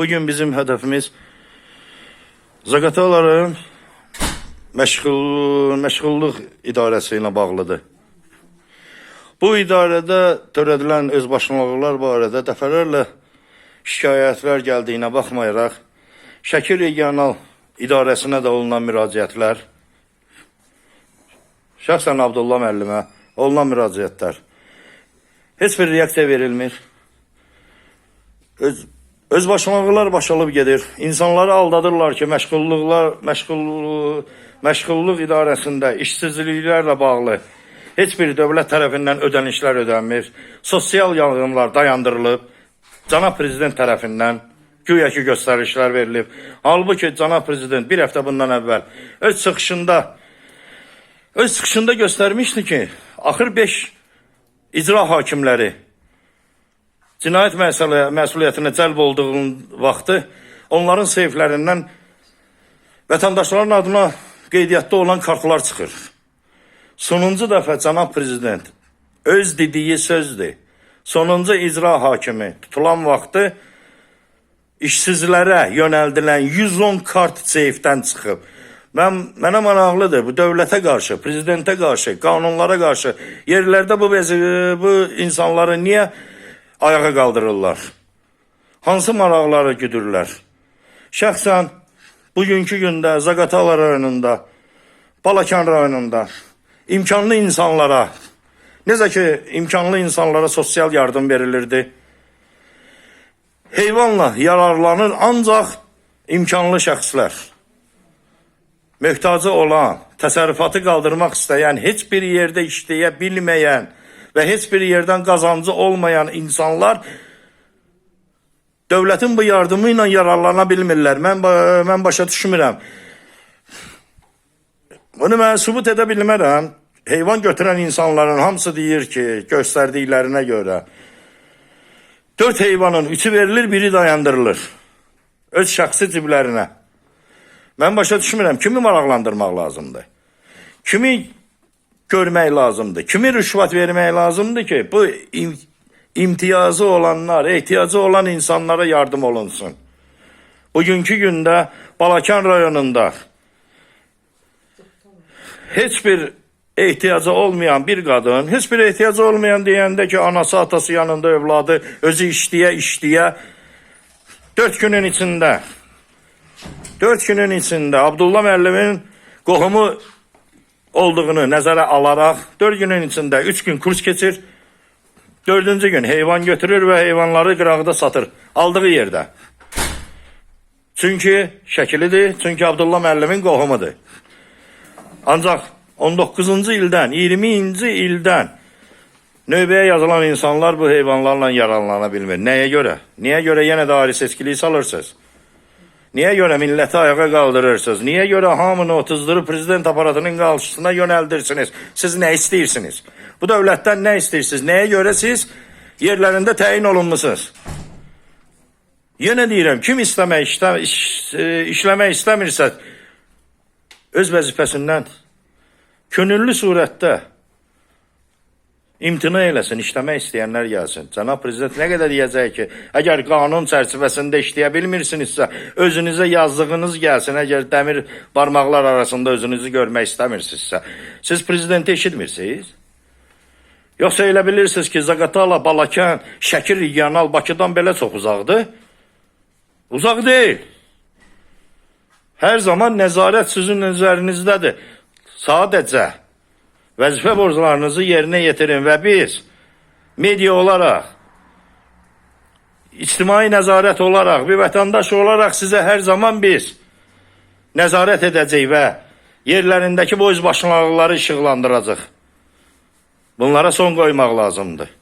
Bugün bizim hedefimiz Zaqataların məşğul, məşğulluq idarəsi ilə bağlıdır. Bu idarədə törədilən özbaşınalıqlar barədə dəfələrlə şikayətlər gəldiyinə baxmayaraq, Şəki regional idarəsinə də olunan müraciətlər, şəxsən Abdullah müəllimə olunan müraciətlər heç bir reaksiya verilmir. Öz özbaşınalıqlar başalıb gedir. İnsanları aldadırlar ki, məşğulluqlar, məşğul məşğulluq idarəsində işsizliklərlə bağlı heç bir dövlət tərəfindən ödənişlər ödənmir. Sosial yardımlar dayandırılıb. Cənab prezident tərəfindən güya ki göstərişlər verilib. Halbuki cənab prezident bir həftə bundan əvvəl öz çıxışında öz çıxışında göstərmişdi ki, axır 5 icra hakimləri cinayət məsuliyyətinə cəlb olduğu vaxtı onların seyflərindən vətəndaşların adına qeydiyyatda olan kartlar çıxır. Sonuncu dəfə cənab prezident öz dediyi sözdür. Sonuncu icra hakimi tutulan vaxtı işsizlərə yönəldilən 110 kart seyfdən çıxıb. Mən mənə maraqlıdır bu dövlətə qarşı, prezidentə qarşı, qanunlara qarşı yerlərdə bu bu insanları niyə ayağa qaldırırlar? Hansı maraqları güdürlər? Şəxsən bugünkü gündə Zaqatala rayonunda, Balakan rayonunda imkanlı insanlara, necə ki imkanlı insanlara sosial yardım verilirdi. Heyvanla yararlanır ancaq imkanlı şəxslər. Möhtacı olan, təsərrüfatı qaldırmaq istəyən, heç bir yerdə işləyə bilməyən və heç bir yerdən qazancı olmayan insanlar dövlətin bu yardımı ilə yararlana bilmirlər. Mən mən başa düşmürəm. Bunu mən sübut edə bilmərəm. Heyvan götürən insanların hamısı deyir ki, göstərdiklərinə görə dörd heyvanın üçü verilir, biri dayandırılır. Öz şəxsi ciblərinə. Mən başa düşmürəm, kimi maraqlandırmaq lazımdır? Kimi görmək lazımdır? Kimi rüşvət vermək lazımdır ki, bu im imtiyazı olanlar, ehtiyacı olan insanlara yardım olunsun. Bugünkü gündə Balakan rayonunda heç bir ehtiyacı olmayan bir qadın, heç bir ehtiyacı olmayan deyəndə ki, anası, atası yanında övladı, özü işləyə, işləyə 4 günün içində 4 günün içində Abdullah müəllimin qohumu olduğunu nəzərə alaraq 4 günün içində 3 gün kurs keçir. 4-cü gün heyvan götürür və heyvanları qırağda satır aldığı yerdə. Çünki şəkilidir, çünki Abdullah müəllimin qohumudur. Ancaq 19-cu ildən, 20-ci ildən növbəyə yazılan insanlar bu heyvanlarla yararlana bilmir. Nəyə görə? Niyə görə yenə də ayrı seçkiliyi salırsınız? Niyə görə milləti ayağa qaldırırsınız? Niyə görə hamını otuzdurub prezident aparatının qarşısına yönəldirsiniz? Siz nə istəyirsiniz? Bu dövlətdən nə istəyirsiniz? Nəyə görə siz yerlərində təyin olunmusunuz? Yenə deyirəm, kim istəmək, işlə, iş, e, işləmək istəmirsə öz vəzifəsindən könüllü surətdə imtina eləsin, işləmək istəyənlər gəlsin. Cənab prezident nə qədər deyəcək ki, əgər qanun çərçivəsində işləyə bilmirsinizsə, özünüzə yazdığınız gəlsin. Əgər dəmir barmaqlar arasında özünüzü görmək istəmirsinizsə, siz prezidenti eşitmirsiniz? Yoxsa elə bilirsiniz ki, Zaqatala, Balakan, Şəki regional Bakıdan belə çox uzaqdır? Uzaq deyil. Hər zaman nəzarət sizin üzərinizdədir. Sadəcə vəzifə borclarınızı yerinə yetirin və biz media olaraq, ictimai nəzarət olaraq, bir vətəndaş olaraq sizə hər zaman biz nəzarət edəcək və yerlərindəki bu özbaşınalıqları işıqlandıracaq. Bunlara son qoymaq lazımdır.